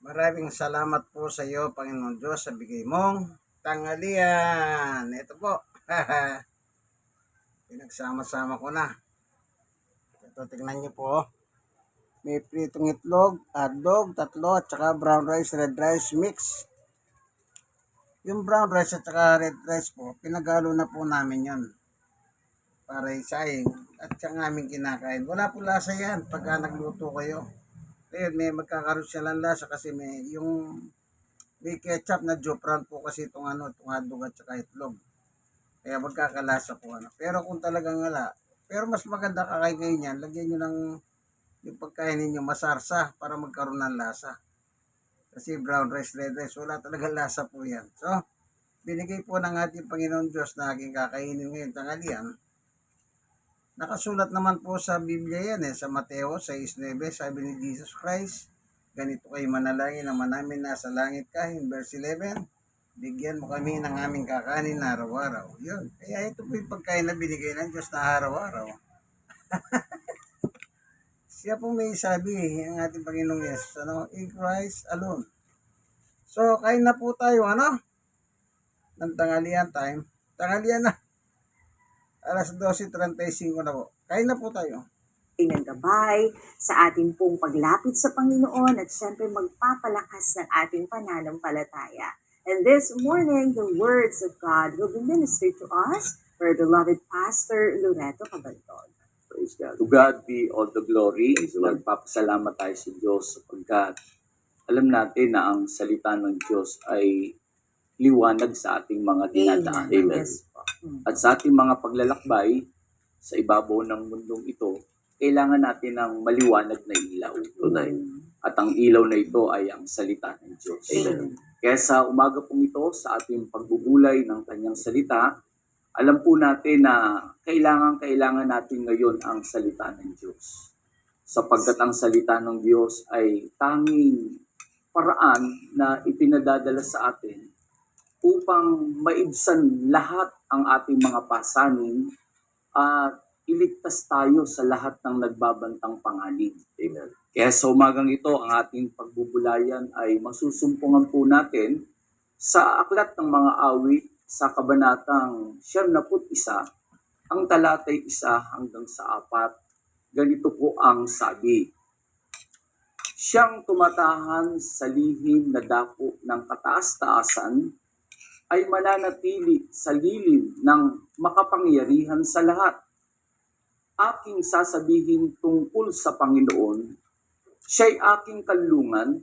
Maraming salamat po sa iyo, Panginoon Diyos, sa bigay mong tanghalian. Ito po. Pinagsama-sama ko na. Ito, tingnan niyo po. oh. May pritong itlog, hotdog, tatlo, at saka brown rice, red rice mix. Yung brown rice at saka red rice po, pinagalo na po namin yon para isaing at saka namin kinakain. Wala po lasa yan pagka nagluto kayo. Ayun, may magkakaroon siya lang lasa kasi may yung may ketchup na jopran po kasi itong ano, itong hotdog at saka itlog. Kaya magkakalasa po ano. Pero kung talagang wala, pero mas maganda kakain niyan, lagyan nyo ng yung pagkain ninyo masarsa para magkaroon ng lasa. Kasi brown rice, red rice, wala talaga lasa po yan. So, binigay po ng ating Panginoon Diyos na aking kakainin ngayon tanghalian. Nakasulat naman po sa Biblia yan eh, sa Mateo 6.9, sabi ni Jesus Christ, ganito kayo manalangin naman namin nasa langit ka, in verse 11, bigyan mo kami ng aming kakanin na araw-araw. Yun. Kaya ito po yung pagkain na binigay ng Diyos na araw-araw. Siya po may sabi, ang ating Panginoong Yesus, ano, in Christ alone. So, kain na po tayo, ano? Ng tanghalian time. Tanghalian na. Alas 12.35 na po. Kain na po tayo. ng gabay sa ating pong paglapit sa Panginoon at syempre magpapalakas ng ating pananampalataya. And this morning, the words of God will be ministered to us by our beloved Pastor Loreto Cabaldon. Praise God. To God be all the glory. Nagpapasalamat tayo sa Diyos sapagkat alam natin na ang salita ng Diyos ay liwanag sa ating mga dinadaan. Amen. Yes. Mm. At sa ating mga paglalakbay sa ibabaw ng mundong ito, kailangan natin ng maliwanag na ilaw. Tunay. At ang ilaw na ito ay ang salita ng Diyos. Amen. Kaya sa umaga pong ito, sa ating pagbubulay ng kanyang salita, alam po natin na kailangan-kailangan natin ngayon ang salita ng Diyos. Sapagkat ang salita ng Diyos ay tanging paraan na ipinadadala sa atin upang maibsan lahat ang ating mga pasanin at iligtas tayo sa lahat ng nagbabantang panganib. Amen. Kaya sa umagang ito, ang ating pagbubulayan ay masusumpungan po natin sa aklat ng mga awit sa kabanatang siyam na isa, ang talatay isa hanggang sa apat. Ganito po ang sabi. Siyang tumatahan sa lihim na dako ng kataas-taasan ay mananatili sa lilim ng makapangyarihan sa lahat. Aking sasabihin tungkol sa Panginoon, siya'y aking kanlungan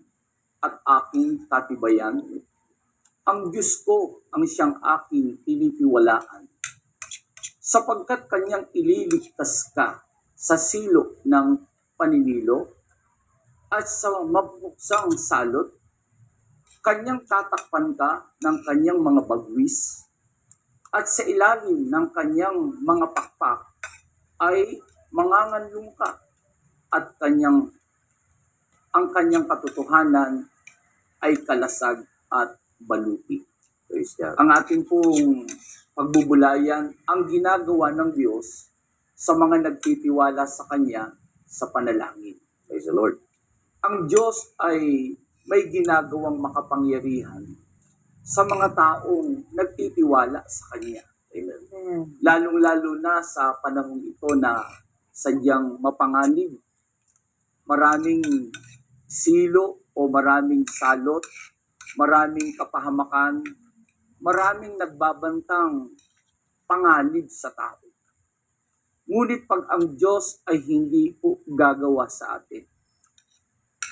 at aking katibayan. Ang Diyos ko ang siyang aking pinitiwalaan. Sapagkat kanyang ililigtas ka sa silo ng paninilo at sa mabuksang salot, kanyang tatakpan ka ng kanyang mga bagwis at sa ilalim ng kanyang mga pakpak ay manganganlong ka at kanyang ang kanyang katotohanan ay kalasag at baluti. Ang ating pong pagbubulayan ang ginagawa ng Diyos sa mga nagtitiwala sa Kanya sa panalangin. Praise the Lord. Ang Diyos ay may ginagawang makapangyarihan sa mga taong nagtitiwala sa Kanya. Amen. Lalong-lalo na sa panahong ito na sadyang mapanganib. Maraming silo o maraming salot, maraming kapahamakan, maraming nagbabantang panganib sa tao. Ngunit pag ang Diyos ay hindi po gagawa sa atin,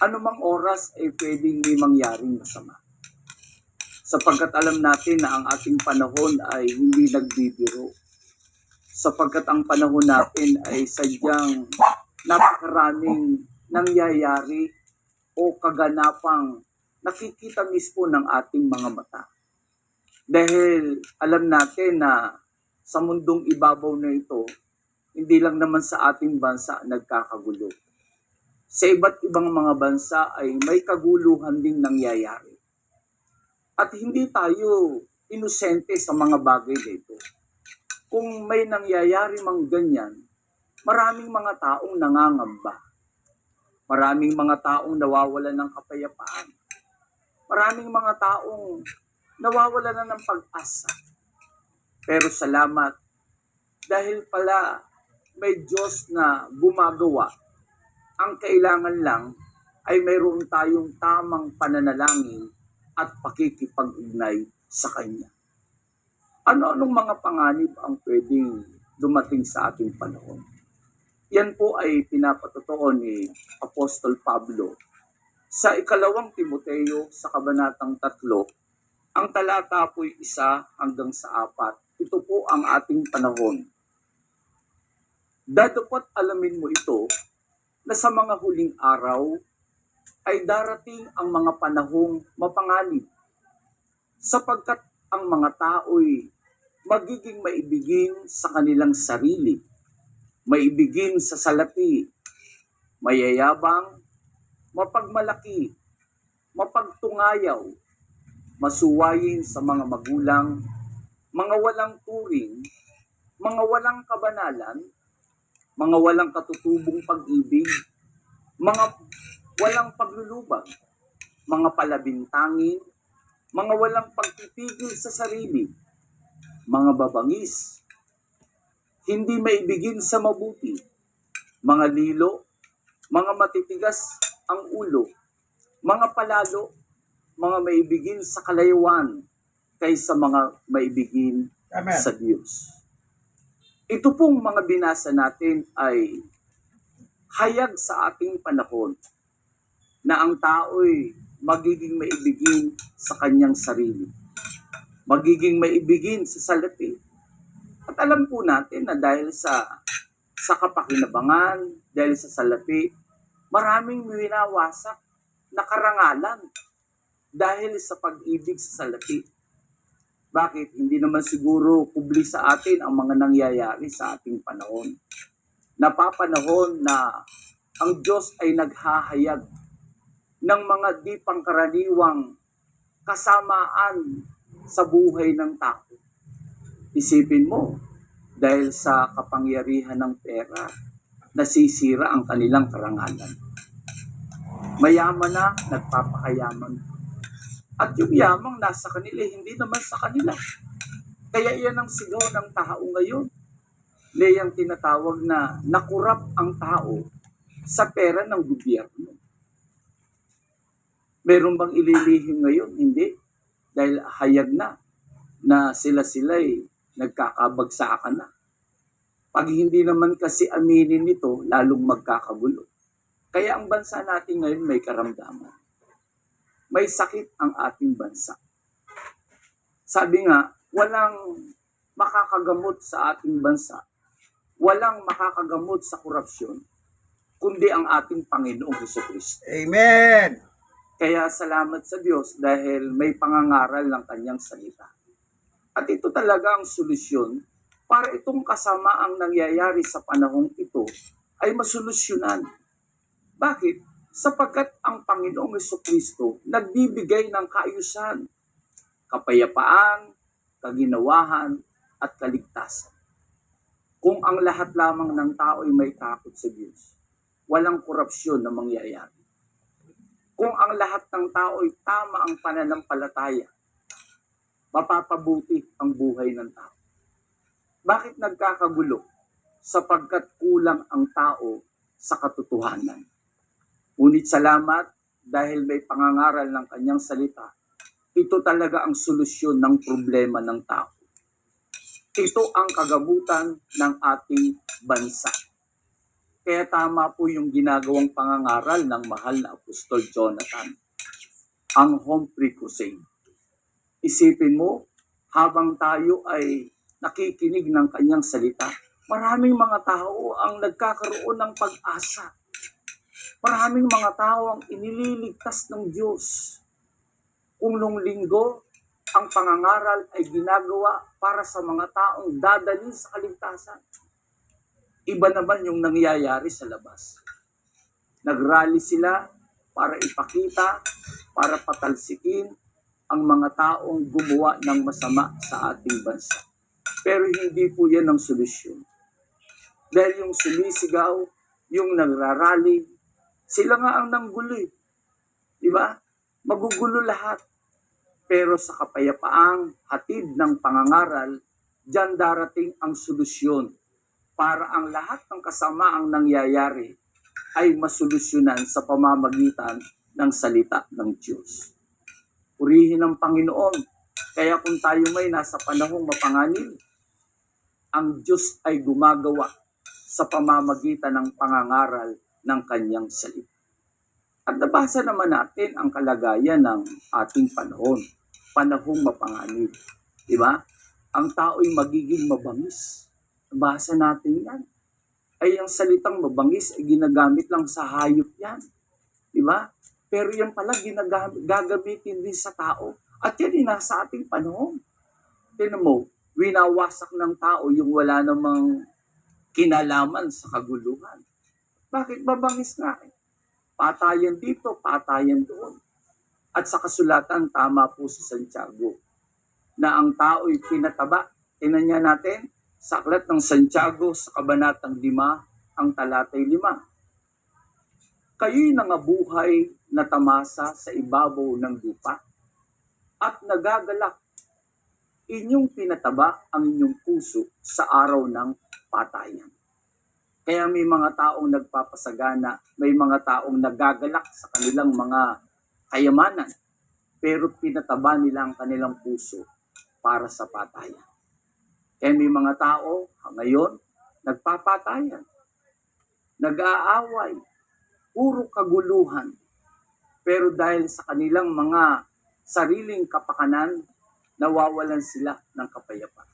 anumang oras ay pwedeng may mangyaring masama. Sapagkat alam natin na ang ating panahon ay hindi nagbibiro. Sapagkat ang panahon natin ay sadyang napakaraming nangyayari o kaganapang nakikita mismo ng ating mga mata. Dahil alam natin na sa mundong ibabaw na ito, hindi lang naman sa ating bansa nagkakagulo. Sa iba't ibang mga bansa ay may kaguluhan ding nangyayari. At hindi tayo inosente sa mga bagay na ito. Kung may nangyayari mang ganyan, maraming mga taong nangangamba. Maraming mga taong nawawalan ng kapayapaan. Maraming mga taong nawawala na ng pag-asa. Pero salamat dahil pala may Diyos na gumagawa. Ang kailangan lang ay mayroon tayong tamang pananalangin at pakikipag-ugnay sa Kanya. Ano-anong mga panganib ang pwedeng dumating sa ating panahon? Yan po ay pinapatotoo ni Apostol Pablo sa ikalawang Timoteo sa kabanatang tatlo, ang talata po'y isa hanggang sa apat. Ito po ang ating panahon. Dadapat alamin mo ito na sa mga huling araw ay darating ang mga panahong mapanganib. Sapagkat ang mga tao'y magiging maibigin sa kanilang sarili, maibigin sa salapi, mayayabang, mapagmalaki, mapagtungayaw, masuwayin sa mga magulang, mga walang turing, mga walang kabanalan, mga walang katutubong pag-ibig, mga walang paglulubag, mga palabintangin, mga walang pagpipigil sa sarili, mga babangis, hindi maibigin sa mabuti, mga lilo, mga matitigas ang ulo, mga palalo, mga maibigin sa kalayuan, kaysa mga maibigin Amen. sa Diyos. Ito pong mga binasa natin ay hayag sa ating panahon na ang tao'y magiging maibigin sa kanyang sarili. Magiging maibigin sa salapi. At alam po natin na dahil sa sa kapakinabangan, dahil sa salapi, maraming winawasak na karangalan dahil sa pag-ibig sa salapi. Bakit? Hindi naman siguro kubli sa atin ang mga nangyayari sa ating panahon. Napapanahon na ang Diyos ay naghahayag ng mga di pangkaraniwang kasamaan sa buhay ng tao. Isipin mo, dahil sa kapangyarihan ng pera, nasisira ang kanilang karangalan. Mayaman na, nagpapakayaman at yung yamang nasa kanila, hindi naman sa kanila. Kaya yan ang sigaw ng tao ngayon. Leyang tinatawag na nakurap ang tao sa pera ng gobyerno. Meron bang ililihim ngayon? Hindi. Dahil hayag na na sila-sila'y nagkakabagsakan na. Pag hindi naman kasi aminin nito, lalong magkakagulo. Kaya ang bansa natin ngayon may karamdaman may sakit ang ating bansa. Sabi nga, walang makakagamot sa ating bansa, walang makakagamot sa korupsyon, kundi ang ating Panginoong Heso Kristo. Amen. Kaya salamat sa Diyos dahil may pangangaral ng kanyang salita. At ito talaga ang solusyon para itong kasama ang nangyayari sa panahong ito ay masolusyonan. Bakit? Sapagkat ang Panginoong Kristo nagbibigay ng kaayusan, kapayapaan, kaginawahan, at kaligtasan. Kung ang lahat lamang ng tao ay may takot sa Diyos, walang korupsyon na mangyayari. Kung ang lahat ng tao ay tama ang pananampalataya, mapapabuti ang buhay ng tao. Bakit nagkakagulo? Sapagkat kulang ang tao sa katotohanan. Ngunit salamat dahil may pangangaral ng kanyang salita. Ito talaga ang solusyon ng problema ng tao. Ito ang kagabutan ng ating bansa. Kaya tama po yung ginagawang pangangaral ng mahal na Apostol Jonathan, ang Humphrey Crusade. Isipin mo, habang tayo ay nakikinig ng kanyang salita, maraming mga tao ang nagkakaroon ng pag-asa Maraming mga tao ang inililigtas ng Diyos. Kung nung linggo, ang pangangaral ay ginagawa para sa mga taong dadali sa kaligtasan. Iba naman yung nangyayari sa labas. Nagrally sila para ipakita, para patalsikin ang mga taong gumawa ng masama sa ating bansa. Pero hindi po yan ang solusyon. Dahil yung sumisigaw, yung nagrarally, sila nga ang nangguli. Di ba? magugulo lahat. Pero sa kapayapaang hatid ng pangangaral, diyan darating ang solusyon para ang lahat ng kasamaang nangyayari ay masolusyonan sa pamamagitan ng salita ng Diyos. Purihin ang Panginoon. Kaya kung tayo may nasa panahong mapanganib, ang Diyos ay gumagawa sa pamamagitan ng pangangaral ng kanyang salita. At nabasa naman natin ang kalagayan ng ating panahon, panahong mapanganib. Di ba? Ang tao'y magiging mabangis. Nabasa natin yan. Ay ang salitang mabangis ay ginagamit lang sa hayop yan. Di ba? Pero yan pala ginagamit, din sa tao. At yan ay nasa ating panahon. Tinan mo, winawasak ng tao yung wala namang kinalaman sa kaguluhan. Bakit mabangis nga eh? Patayan dito, patayan doon. At sa kasulatan, tama po si Santiago na ang tao'y pinataba. Tinan niya natin, sa aklat ng Santiago sa Kabanatang 5, ang talatay 5. Kayo'y nangabuhay na tamasa sa ibabaw ng lupa at nagagalak. Inyong pinataba ang inyong puso sa araw ng patayan. Kaya may mga taong nagpapasagana, may mga taong nagagalak sa kanilang mga kayamanan, pero pinataba nila ang kanilang puso para sa patayan. Kaya may mga tao ngayon nagpapatayan, nag-aaway, puro kaguluhan. Pero dahil sa kanilang mga sariling kapakanan, nawawalan sila ng kapayapaan.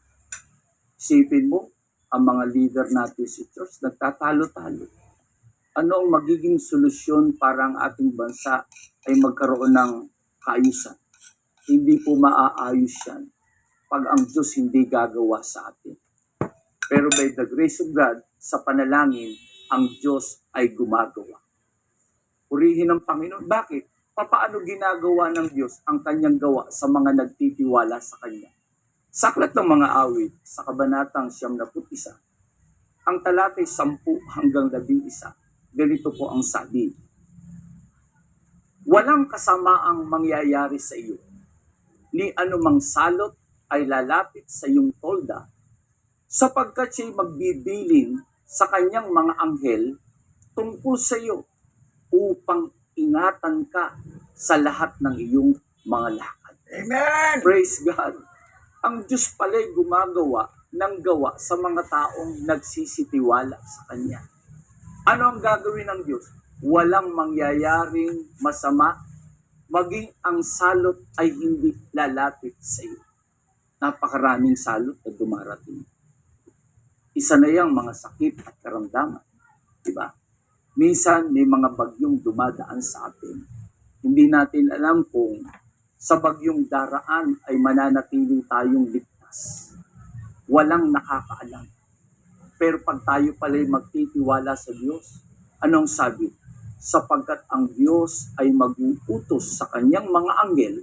Isipin mo, ang mga leader natin si church, nagtatalo-talo. Ano ang magiging solusyon para ang ating bansa ay magkaroon ng kaayusan? Hindi po maaayos yan pag ang Diyos hindi gagawa sa atin. Pero by the grace of God, sa panalangin, ang Diyos ay gumagawa. Purihin ng Panginoon. Bakit? Papaano ginagawa ng Diyos ang kanyang gawa sa mga nagtitiwala sa Kanya? Saklat ng mga awit sa Kabanatang Siyam na Putisa, ang talatay 10 hanggang 11, ganito po ang sabi. Walang kasamaang mangyayari sa iyo, ni anumang salot ay lalapit sa iyong tolda, sapagkat siya'y magbibilin sa kanyang mga anghel tungkol sa iyo upang ingatan ka sa lahat ng iyong mga lakad. Amen! Praise God. Ang Diyos pala'y gumagawa ng gawa sa mga taong nagsisitiwala sa Kanya. Ano ang gagawin ng Diyos? Walang mangyayaring masama, maging ang salot ay hindi lalapit sa iyo. Napakaraming salot na dumarating. Isa na yung mga sakit at karamdaman. Diba? Minsan may mga bagyong dumadaan sa atin. Hindi natin alam kung sa bagyong daraan ay mananatiling tayong ligtas. Walang nakakaalam. Pero pag tayo pala'y magtitiwala sa Diyos, anong sabi? Sapagkat ang Diyos ay mag-uutos sa kanyang mga anghel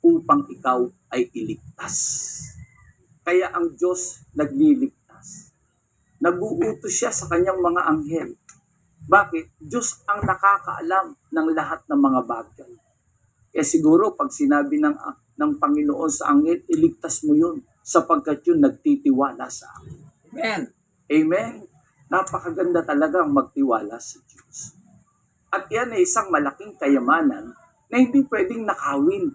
upang ikaw ay iligtas. Kaya ang Diyos nagliligtas. Nag-uutos siya sa kanyang mga anghel. Bakit? Diyos ang nakakaalam ng lahat ng mga bagay. Kaya siguro pag sinabi ng, ng Panginoon sa anghel, iligtas mo yun sapagkat yun nagtitiwala sa akin. Amen! Amen? Napakaganda talaga ang magtiwala sa Diyos. At yan ay isang malaking kayamanan na hindi pwedeng nakawin.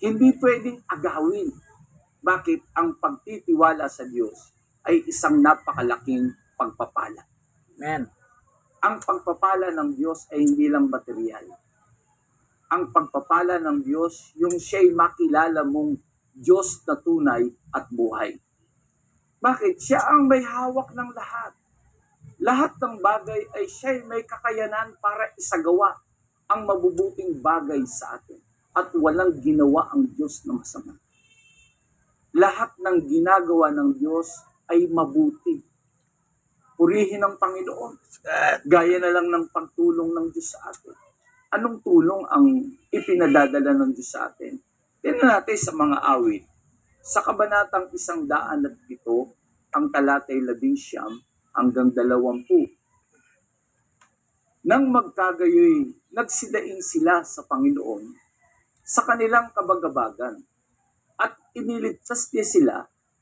Hindi pwedeng agawin. Bakit? Ang pagtitiwala sa Diyos ay isang napakalaking pagpapala. Amen! Ang pagpapala ng Diyos ay hindi lang material. Ang pagpapala ng Diyos, yung siya'y makilala mong Diyos na tunay at buhay. Bakit? Siya ang may hawak ng lahat. Lahat ng bagay ay siya'y may kakayanan para isagawa ang mabubuting bagay sa atin. At walang ginawa ang Diyos na masama. Lahat ng ginagawa ng Diyos ay mabuti. Purihin ang Panginoon. Gaya na lang ng pagtulong ng Diyos sa atin. Anong tulong ang ipinadadala ng Diyos sa atin? Tingnan natin sa mga awit. Sa kabanatang isang daan at pito, ang talatay labing siyam hanggang dalawampu. Nang magkagayoy nagsidaing sila sa Panginoon sa kanilang kabagabagan at iniligtas niya sila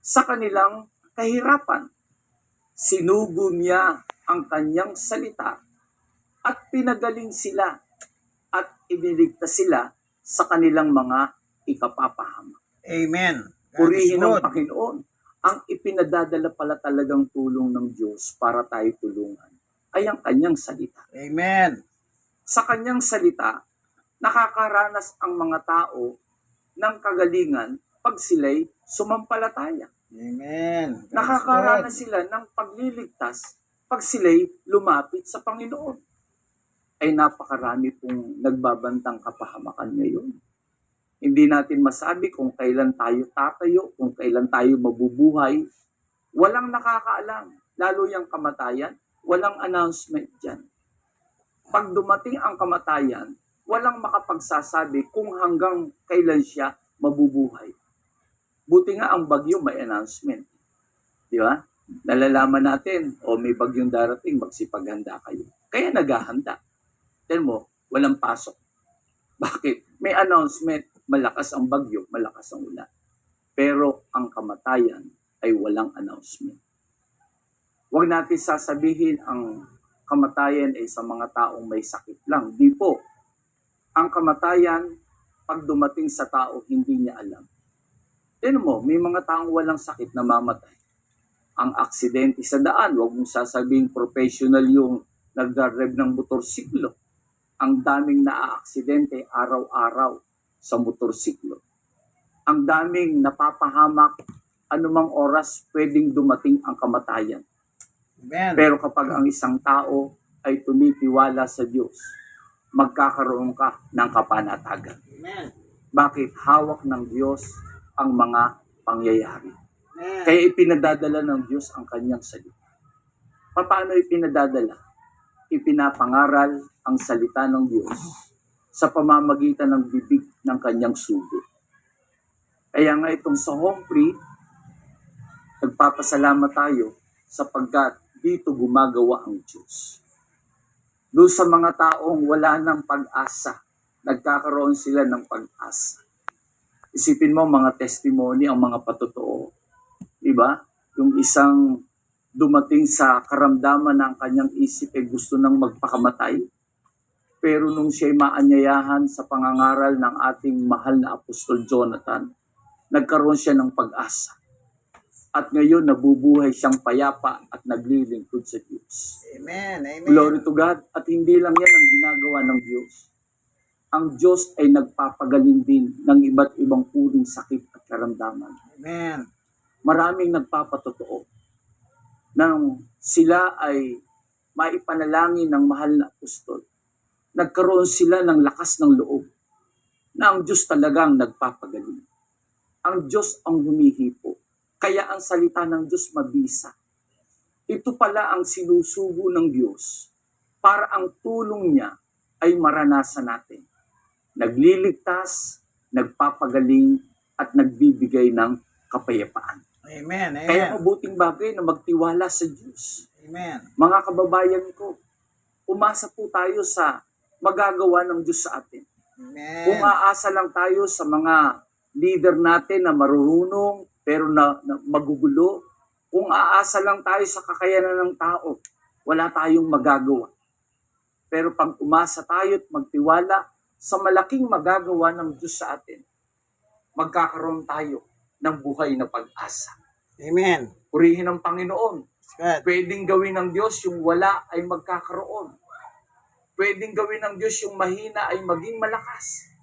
sa kanilang kahirapan. Sinugo niya ang kanyang salita at pinagaling sila at iniligtas sila sa kanilang mga ikapapahamak. Amen. God Purihin ng good. Panginoon ang ipinadadala pala talagang tulong ng Diyos para tayo tulungan ay ang kanyang salita. Amen. Sa kanyang salita, nakakaranas ang mga tao ng kagalingan pag sila'y sumampalataya. Amen. God is Nakakaranas good. sila ng pagliligtas pag sila'y lumapit sa Panginoon. Ay napakarami pong nagbabantang kapahamakan ngayon. Hindi natin masabi kung kailan tayo tatayo, kung kailan tayo mabubuhay. Walang nakakaalam, lalo yung kamatayan, walang announcement dyan. Pag dumating ang kamatayan, walang makapagsasabi kung hanggang kailan siya mabubuhay. Buti nga ang bagyo may announcement. Di ba? Nalalaman natin, o may bagyong darating, magsipaghanda kayo. Kaya naghahanda. Tignan mo, walang pasok. Bakit? May announcement, malakas ang bagyo, malakas ang ulan. Pero ang kamatayan ay walang announcement. Huwag natin sasabihin ang kamatayan ay sa mga taong may sakit lang. Di po. Ang kamatayan, pag dumating sa tao, hindi niya alam. Tignan mo, may mga taong walang sakit na mamatay. Ang aksidente sa daan, huwag mong sasabihin professional yung nagdarive ng motorsiklo. Ang daming naaaksidente araw-araw sa motorsiklo. Ang daming napapahamak anumang oras pwedeng dumating ang kamatayan. Amen. Pero kapag ang isang tao ay tumitiwala sa Diyos, magkakaroon ka ng kapanatagan. Amen. Bakit? Hawak ng Diyos ang mga pangyayari. Amen. Kaya ipinadadala ng Diyos ang kanyang salita. Paano ipinadadala? Ipinapangaral ang salita ng Diyos sa pamamagitan ng bibig ng kanyang sugo. Kaya nga itong sa home free, nagpapasalamat tayo sapagkat dito gumagawa ang Diyos. Doon sa mga taong wala ng pag-asa, nagkakaroon sila ng pag-asa. Isipin mo mga testimony, ang mga patotoo. Diba? Yung isang dumating sa karamdaman ng kanyang isip ay gusto nang magpakamatay. Pero nung siya'y maanyayahan sa pangangaral ng ating mahal na Apostol Jonathan, nagkaroon siya ng pag-asa. At ngayon nabubuhay siyang payapa at naglilingkod sa Diyos. Amen. Amen. Glory to God. At hindi lang yan ang ginagawa ng Diyos. Ang Diyos ay nagpapagaling din ng iba't ibang uring sakit at karamdaman. Amen. Maraming nagpapatotoo nang sila ay maipanalangin ng mahal na apostol. Nagkaroon sila ng lakas ng loob na ang Diyos talagang nagpapagaling. Ang Diyos ang humihipo. Kaya ang salita ng Diyos mabisa. Ito pala ang sinusugo ng Diyos para ang tulong niya ay maranasan natin. Nagliligtas, nagpapagaling, at nagbibigay ng kapayapaan. Amen. Amen. Kaya mabuting bagay na magtiwala sa Diyos. Amen. Mga kababayan ko, umasa po tayo sa magagawa ng Diyos sa atin. Kung Amen. aasa lang tayo sa mga leader natin na marurunong pero na, na magugulo, kung aasa lang tayo sa kakayanan ng tao, wala tayong magagawa. Pero pag umasa tayo at magtiwala sa malaking magagawa ng Diyos sa atin, magkakaroon tayo ng buhay na pag-asa. Amen. Purihin ang Panginoon. God. Pwedeng gawin ng Diyos yung wala ay magkakaroon. Pwedeng gawin ng Diyos yung mahina ay maging malakas.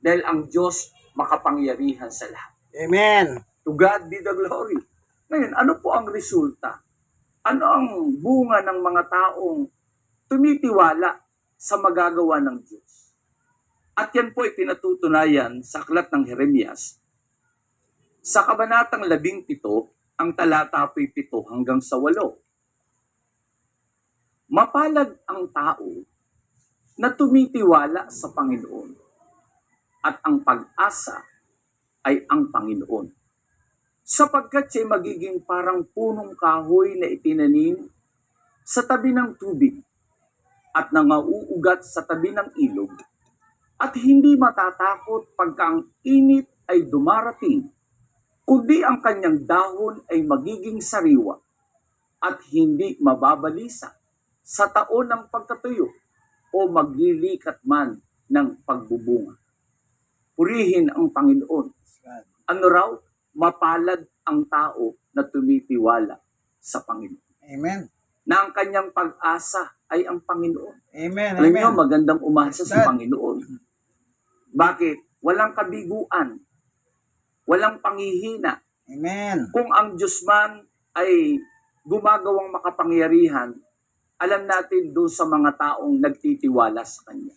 Dahil ang Diyos makapangyarihan sa lahat. Amen. To God be the glory. Ngayon, ano po ang resulta? Ano ang bunga ng mga taong tumitiwala sa magagawa ng Diyos? At yan po ay pinatutunayan sa aklat ng Jeremias. Sa kabanatang labing pito, ang talata po'y pito hanggang sa walo. Mapalad ang tao na tumitiwala sa Panginoon at ang pag-asa ay ang Panginoon sapagkat siya magiging parang punong kahoy na itinanim sa tabi ng tubig at nangauugat sa tabi ng ilog at hindi matatakot pagka ang init ay dumarating, kundi ang kanyang dahon ay magiging sariwa at hindi mababalisa sa taon ng pagkatuyo o maglilikat man ng pagbubunga. Purihin ang Panginoon. Ano raw? Mapalad ang tao na tumitiwala sa Panginoon. Amen. Na ang kanyang pag-asa ay ang Panginoon. Amen. Alam niyo, Amen. magandang umasa sa. Panginoon. Bakit? Walang kabiguan. Walang pangihina. Amen. Kung ang Diyos man ay gumagawang makapangyarihan, alam natin doon sa mga taong nagtitiwala sa Kanya.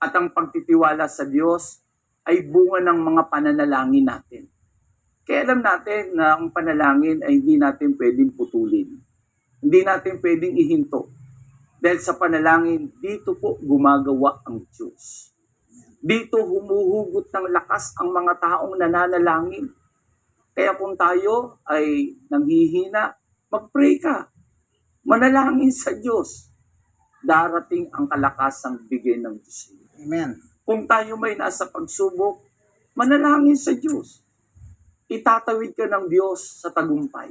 At ang pagtitiwala sa Diyos ay bunga ng mga pananalangin natin. Kaya alam natin na ang panalangin ay hindi natin pwedeng putulin. Hindi natin pwedeng ihinto. Dahil sa panalangin, dito po gumagawa ang Diyos. Dito humuhugot ng lakas ang mga taong nananalangin. Kaya kung tayo ay nanghihina, mag-pray ka. Manalangin sa Diyos. Darating ang kalakasang bigay ng Diyos. Amen. Kung tayo may nasa pagsubok, manalangin sa Diyos. Itatawid ka ng Diyos sa tagumpay.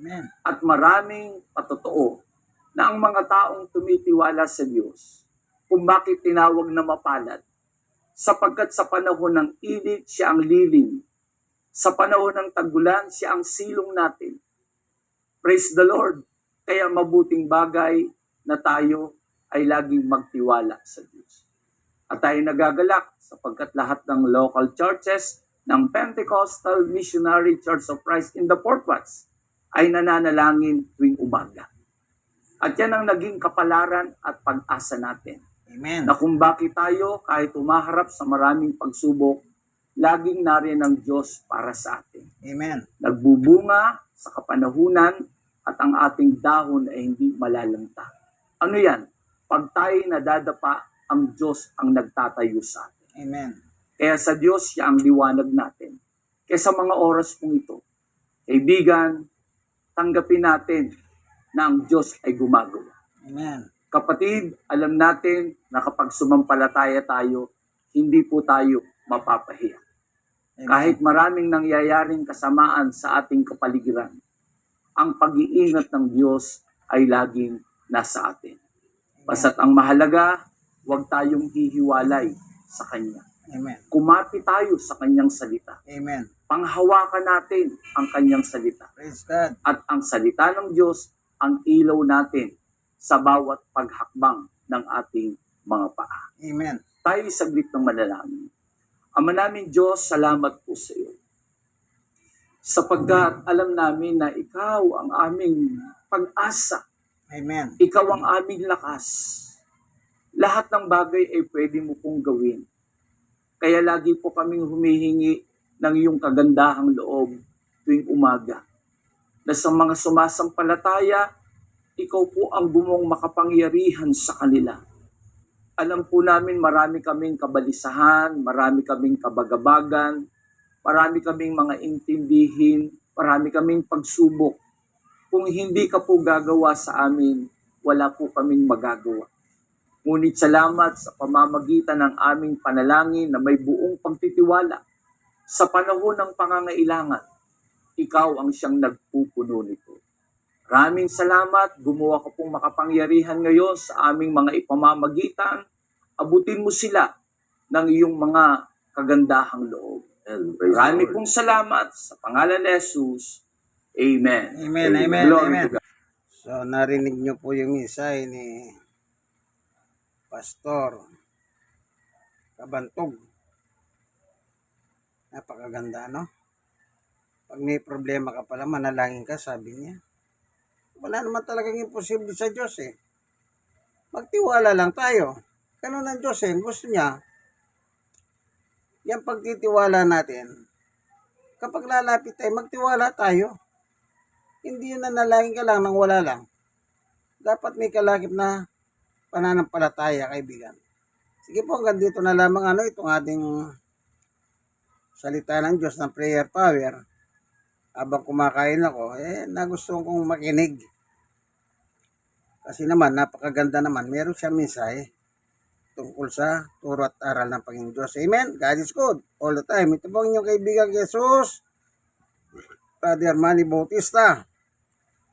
Amen. At maraming patotoo na ang mga taong tumitiwala sa Diyos kung bakit tinawag na mapalad. Sapagkat sa panahon ng init, siya ang lilim. Sa panahon ng tagulan, siya ang silong natin. Praise the Lord. Kaya mabuting bagay na tayo ay laging magtiwala sa Diyos. At tayo nagagalak sapagkat lahat ng local churches ng Pentecostal Missionary Church of Christ in the Fourth Watts ay nananalangin tuwing umaga. At yan ang naging kapalaran at pag-asa natin Amen. na kung bakit tayo kahit umaharap sa maraming pagsubok, laging nariyan ang Diyos para sa atin. Amen. Nagbubunga sa kapanahunan at ang ating dahon ay hindi malalanta. Ano yan? Pag tayo nadadapa, ang Diyos ang nagtatayo sa atin. Amen. Kaya sa Diyos, siya ang liwanag natin. Kaya sa mga oras pong ito, kaibigan, tanggapin natin na ang Diyos ay gumagawa. Amen. Kapatid, alam natin na kapag sumampalataya tayo, hindi po tayo mapapahiya. Amen. Kahit maraming nangyayaring kasamaan sa ating kapaligiran, ang pag-iingat ng Diyos ay laging nasa atin. Basta't ang mahalaga, huwag tayong hihiwalay sa Kanya. Amen. Kumapi tayo sa Kanyang salita. Amen. Panghawakan natin ang Kanyang salita. Praise God. At ang salita ng Diyos ang ilaw natin sa bawat paghakbang ng ating mga paa. Amen. Tayo saglit ng manalangin. Ama namin Diyos, salamat po sa iyo. Sapagkat alam namin na ikaw ang aming pag-asa. Amen. Ikaw ang aming lakas. Lahat ng bagay ay pwede mo pong gawin. Kaya lagi po kaming humihingi ng iyong kagandahang loob tuwing umaga. Na sa mga sumasampalataya, ikaw po ang bumong makapangyarihan sa kanila. Alam po namin marami kaming kabalisahan, marami kaming kabagabagan, marami kaming mga intindihin, marami kaming pagsubok. Kung hindi ka po gagawa sa amin, wala po kaming magagawa. Ngunit salamat sa pamamagitan ng aming panalangin na may buong pagtitiwala. Sa panahon ng pangangailangan, ikaw ang siyang nagpupuno nito. Maraming salamat, gumawa ka pong makapangyarihan ngayon sa aming mga ipamamagitan. Abutin mo sila ng iyong mga kagandahang loob. Marami pong salamat sa pangalan ni Jesus. Amen. Amen, amen, Glory amen. to God. So, narinig nyo po yung misay ni Pastor Kabantog. Napakaganda, no? Pag may problema ka pala, manalangin ka, sabi niya. Wala naman talagang imposible sa Diyos, eh. Magtiwala lang tayo. Ganun ang Diyos, eh. Gusto niya, yung pagtitiwala natin, kapag lalapit tayo, magtiwala tayo. Hindi yun nanalangin ka lang nang wala lang. Dapat may kalakip na pananampalataya, kaibigan. Sige po, hanggang dito na lamang ano, itong ating salita ng Diyos ng prayer power. Habang kumakain ako, eh, nagustuhan kong makinig. Kasi naman, napakaganda naman. Meron siya mensahe tungkol sa turo at aral ng Panginoon Diyos. Amen? God is good all the time. Ito po ang inyong kaibigan Jesus, Brother Manny Bautista.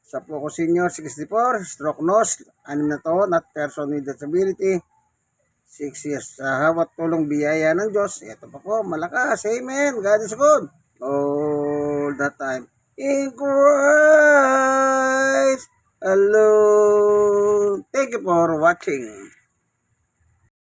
Sa Poco Senior 64, stroke nose, anim na taon at person with disability. 6 years. Sa hawat tulong biyaya ng Diyos, ito pa po, malakas. Amen. God is good all the time. In Christ alone. Thank you for watching.